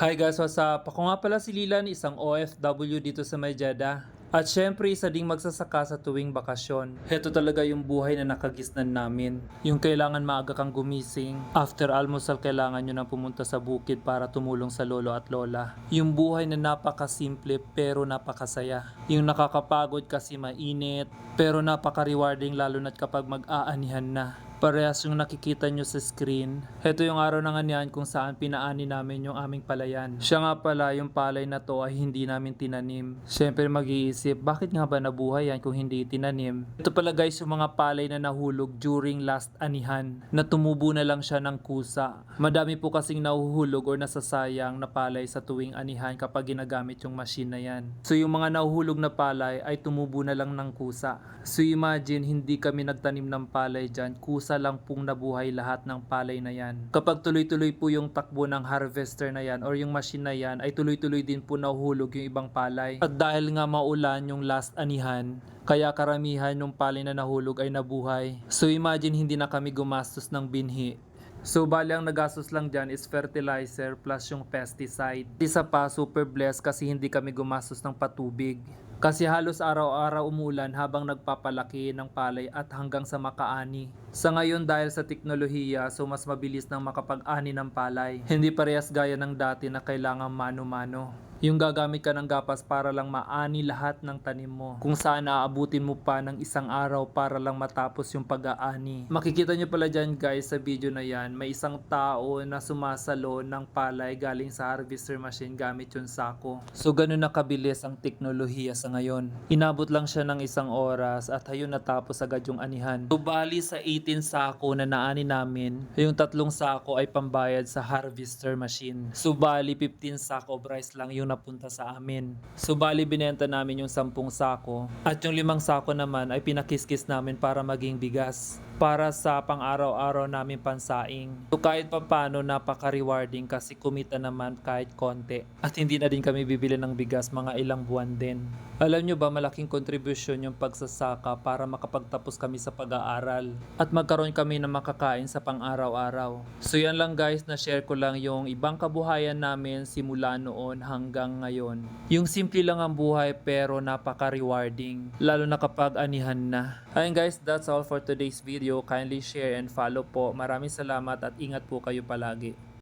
Hi guys, what's up? Ako nga pala si Lilan, isang OFW dito sa May Jeddah. At syempre, isa ding magsasaka sa tuwing bakasyon. Heto talaga yung buhay na nakagisnan namin. Yung kailangan maaga kang gumising. After almusal, kailangan nyo nang pumunta sa bukid para tumulong sa lolo at lola. Yung buhay na napakasimple pero napakasaya. Yung nakakapagod kasi mainit, pero napaka-rewarding lalo na't kapag mag-aanihan na. Parehas yung nakikita nyo sa screen. Heto yung araw ng anyan kung saan pinaani namin yung aming palayan. Siya nga pala, yung palay na to ay hindi namin tinanim. Siyempre mag-iisip, bakit nga ba nabuhay yan kung hindi tinanim? Ito pala guys yung mga palay na nahulog during last anihan. Na tumubo na lang siya ng kusa. Madami po kasing nahuhulog or nasasayang na palay sa tuwing anihan kapag ginagamit yung machine na yan. So yung mga nahuhulog na palay ay tumubo na lang ng kusa. So imagine hindi kami nagtanim ng palay dyan, kusa lang pong nabuhay lahat ng palay na yan. Kapag tuloy-tuloy po yung takbo ng harvester na yan or yung machine na yan ay tuloy-tuloy din po nahuhulog yung ibang palay. At dahil nga maulan yung last anihan, kaya karamihan ng palay na nahulog ay nabuhay. So imagine hindi na kami gumastos ng binhi. So bali ang nagastos lang dyan is fertilizer plus yung pesticide. Isa pa super blessed kasi hindi kami gumastos ng patubig. Kasi halos araw-araw umulan habang nagpapalaki ng palay at hanggang sa makaani. Sa ngayon dahil sa teknolohiya so mas mabilis nang makapag-ani ng palay. Hindi parehas gaya ng dati na kailangan mano-mano. Yung gagamit ka ng gapas para lang maani lahat ng tanim mo. Kung saan aabutin mo pa ng isang araw para lang matapos yung pag-aani. Makikita nyo pala dyan guys sa video na yan, may isang tao na sumasalo ng palay galing sa harvester machine gamit yung sako. So ganun na kabilis ang teknolohiya sa ngayon. Inabot lang siya ng isang oras at ayun natapos agad yung anihan. So bali sa 18 sako na naani namin, yung tatlong sako ay pambayad sa harvester machine. So bali 15 sako of rice lang yung napunta sa amin. So bali binenta namin yung 10 sako at yung limang sako naman ay pinakiskis namin para maging bigas para sa pang-araw-araw namin pansaing. So kahit pa paano napaka-rewarding kasi kumita naman kahit konti. At hindi na din kami bibili ng bigas mga ilang buwan din. Alam nyo ba malaking kontribusyon yung pagsasaka para makapagtapos kami sa pag-aaral at magkaroon kami ng makakain sa pang-araw-araw. So yan lang guys, na-share ko lang yung ibang kabuhayan namin simula noon hanggang ngayon. Yung simple lang ang buhay pero napaka-rewarding lalo na kapag anihan na. Ayun guys, that's all for today's video. Kindly share and follow po. Maraming salamat at ingat po kayo palagi.